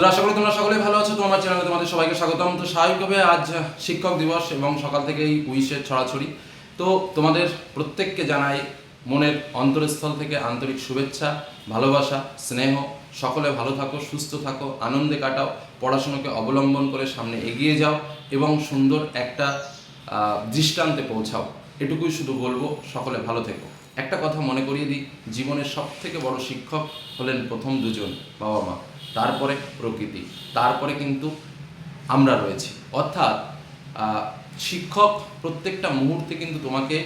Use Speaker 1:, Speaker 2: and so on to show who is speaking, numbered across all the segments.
Speaker 1: বন্ধুরা, আশা করি তোমরা সকলে ভালো আছো। তোমার চ্যানেলে তোমাদের সবাইকে স্বাগতম। তো স্বাভাবিকভাবে আজ শিক্ষক দিবস এবং সকাল থেকেই উইশের ছড়াছড়ি। তো তোমাদের প্রত্যেককে জানাই মনের অন্তরস্থল থেকে আন্তরিক শুভেচ্ছা ভালোবাসা স্নেহ। সকলে ভালো থাকো সুস্থ থাকো আনন্দে কাটাও পড়াশোনাকে অবলম্বন করে সামনে এগিয়ে যাও এবং সুন্দর একটা দৃষ্টান্তে পৌঁছাও। এটুকুই শুধু বলব সকলে ভালো থেকো। একটা কথা মনে করিয়ে দিই জীবনের সব থেকে বড় শিক্ষক হলেন প্রথম দুজন বাবা মা। তারপরে প্রকৃতি, তারপরে কিন্তু আমরা রয়েছি। অর্থাৎ শিক্ষক প্রত্যেকটা মুহূর্তে কিন্তু তোমাকে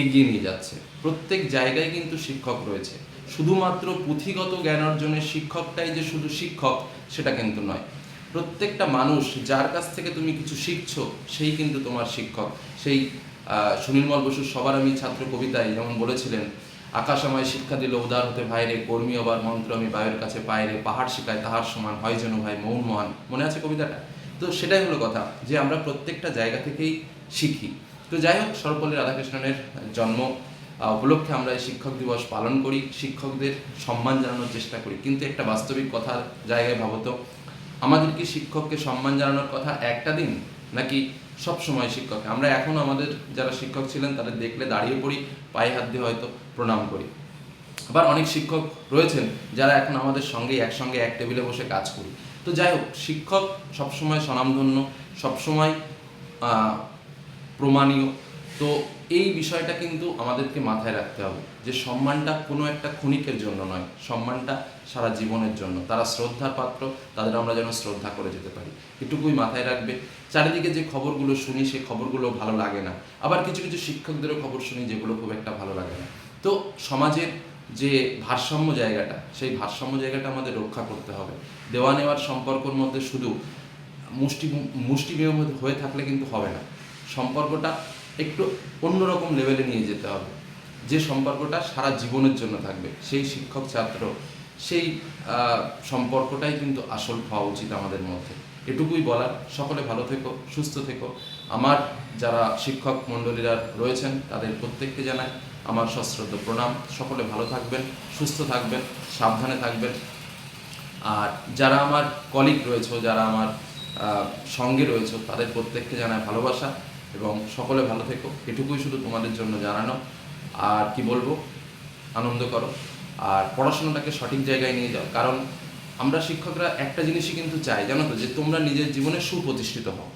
Speaker 1: এগিয়ে নিয়ে যাচ্ছে। প্রত্যেক জায়গায় কিন্তু শিক্ষক রয়েছে। শুধুমাত্র পুঁথিগত জ্ঞান অর্জনের শিক্ষকটাই যে শুধু শিক্ষক, সেটা কিন্তু নয়। প্রত্যেকটা মানুষ যার কাছ থেকে তুমি কিছু শিখছো, সেই কিন্তু তোমার শিক্ষক। সেই সুনির্মল বসুর সবার আমি ছাত্র কবিতায় যেমন বলেছিলেন আকাশ আমায় শিক্ষা দিল উদার হতে ভাইরে কর্মী অবার মন্ত্র আমি বায়ুর কাছে পায়রে পাহাড় শিখায়, তাহার সমান হয় যেন ভাই, মৌন মহান। মনে আছে কবিতাটা? তো সেটাই হলো কথা যে আমরা প্রত্যেকটা জায়গা থেকেই শিখি। তো যাই হোক, সর্বপল্লী রাধাকৃষ্ণনের জন্ম উপলক্ষে আমরা এই শিক্ষক দিবস পালন করি, শিক্ষকদের সম্মান জানানোর চেষ্টা করি। কিন্তু একটা বাস্তবিক কথা জায়গায় ভাবতো আমাদের কি শিক্ষককে সম্মান জানানোর কথা একটা দিন, নাকি সব সময় শিক্ষককে আমরা এখন আমাদের যারা শিক্ষক ছিলেন, তাদের দেখলে দাঁড়িয়ে পড়ি, পায়ে হাত দিয়ে হয়তো প্রণাম করি। আবার অনেক শিক্ষক রয়েছেন, যারা এখন আমাদের সঙ্গে একসঙ্গে এক টেবিলে বসে কাজ করি। তো যাই হোক, শিক্ষক সবসময় স্বনামধন্য, সবসময় প্রমাণীয় তো এই বিষয়টা কিন্তু আমাদেরকে মাথায় রাখতে হবে যে সম্মানটা কোনো একটা ক্ষণিকের জন্য নয়, সম্মানটা সারা জীবনের জন্য। তারা শ্রদ্ধার পাত্র, তাদের আমরা যেন শ্রদ্ধা করে যেতে পারি। এটুকুই মাথায় রাখবে। চারিদিকে যে খবরগুলো শুনি, সেই খবরগুলো ভালো লাগে না। আবার কিছু কিছু শিক্ষকদেরও খবর শুনি যেগুলো খুব একটা ভালো লাগে না। তো সমাজের যে ভারসাম্য জায়গাটা, সেই ভারসাম্য জায়গাটা আমাদের রক্ষা করতে হবে। দেওয়া নেওয়ার সম্পর্কর মধ্যে শুধু মুষ্টি মুষ্টিমেয় হয়ে থাকলে কিন্তু হবে না। সম্পর্কটা একটু অন্যরকম লেভেলে নিয়ে যেতে হবে। যে সম্পর্কটা সারা জীবনের জন্য থাকবে, সেই শিক্ষক ছাত্র, সেই সম্পর্কটাই কিন্তু আসল হওয়া উচিত আমাদের মধ্যে। এটুকুই বলার। সকলে ভালো থেকো, সুস্থ থেকো। আমার যারা শিক্ষক মণ্ডলীরা রয়েছেন, তাদের প্রত্যেককে জানাই আমার সশ্রদ্ধ প্রণাম। সকলে ভালো থাকবেন, সুস্থ থাকবেন, সাবধানে থাকবেন। আর যারা আমার কলিগ রয়েছে, যারা আমার সঙ্গে রয়েছে, তাদের প্রত্যেককে জানায় ভালোবাসা। এবং সকলে ভালো থেকো। এটুকুই শুধু তোমাদের জন্য জানানো। আর কি বলব? আনন্দ করো। আর পড়াশোনাটাকে সঠিক জায়গায় নিয়ে যাও। কারণ আমরা শিক্ষকরা একটা জিনিসই কিন্তু চাই, জানো তো, যে তোমরা নিজের জীবনে সুপ্রতিষ্ঠিত হও।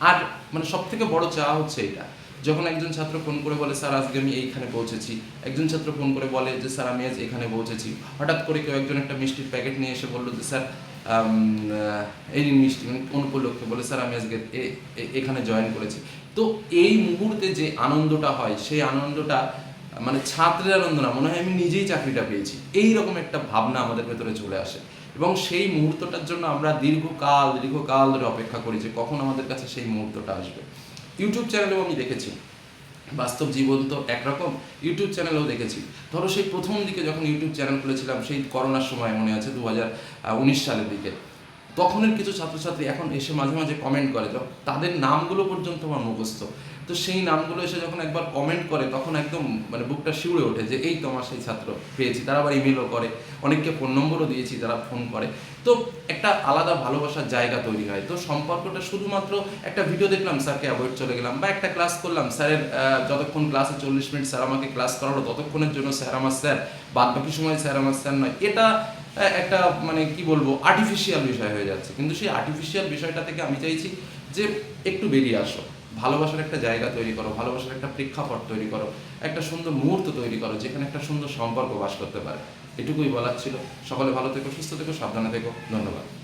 Speaker 1: আর মানে সব থেকে বড় চাওয়া হচ্ছে এটা। যখন একজন ছাত্র ফোন করে বলে, স্যার, আজকে আমি এইখানে পৌঁছেছি। একজন ছাত্র ফোন করে বলে যে, স্যার, আমি আজ এখানে পৌঁছেছি। হঠাৎ করে কেউ একজন একটা মিষ্টির প্যাকেট নিয়ে এসে বলল যে, স্যার এই মিষ্টি মানে কোন উপলক্ষে বলে, স্যার, আমি আজকে এখানে জয়েন করেছি। তো এই মুহূর্তে যে আনন্দটা হয়, সেই আনন্দটা মানে ছাত্রের আনন্দ না, মনে হয় আমি নিজেই চাকরিটা পেয়েছি। এই রকম একটা ভাবনা আমাদের ভেতরে চলে আসে। এবং সেই মুহূর্তটার জন্য আমরা দীর্ঘকাল দীর্ঘকাল ধরে অপেক্ষা করি যে কখন আমাদের কাছে সেই মুহূর্তটা আসবে। ইউটিউব চ্যানেলেও আমি দেখেছি। বাস্তব জীবন তো একরকম। ইউটিউব চ্যানেলেও দেখেছি। ধরো সেই প্রথম দিকে যখন ইউটিউব চ্যানেল খুলেছিলাম, সেই করোনার সময় মনে আছে, দু হাজার উনিশ সালের দিকে। তখনের কিছু ছাত্রছাত্রী এখন এসে মাঝে মাঝে কমেন্ট করে, তো তাদের নামগুলো পর্যন্ত আমার মুখস্থ। তো সেই নামগুলো এসে যখন একবার কমেন্ট করে, তখন একদম মানে বুকটা শিউরে ওঠে যে, এই তোমার সেই ছাত্র, পেয়েছি। তারা আবার ইমেলও করে, অনেককে ফোন নম্বরও দিয়েছি, তারা ফোন করে। তো একটা আলাদা ভালোবাসার জায়গা তৈরি হয়। তো সম্পর্কটা শুধুমাত্র একটা ভিডিও দেখলাম, স্যারকে অ্যাভয়েড চলে গেলাম, বা একটা ক্লাস করলাম, স্যারের যতক্ষণ ক্লাসে চল্লিশ মিনিট স্যার আমাকে ক্লাস করালো, ততক্ষণের জন্য স্যার আমার স্যার বাদ বাকি সময় স্যার আমার স্যার নয়। এটা একটা মানে কি বলব আর্টিফিশিয়াল বিষয় হয়ে যাচ্ছে। কিন্তু সেই আর্টিফিশিয়াল বিষয়টা থেকে আমি চাইছি যে একটু বেরিয়ে আসো। ভালোবাসার একটা জায়গা তৈরি করো, ভালোবাসার একটা প্রেক্ষাপট তৈরি করো, একটা সুন্দর মুহূর্ত তৈরি করো, যেখানে একটা সুন্দর সম্পর্ক বাস করতে পারে। এটুকুই বলার ছিল। সকলে ভালো থেকো, সুস্থ থেকো, সাবধানে থেকো। ধন্যবাদ।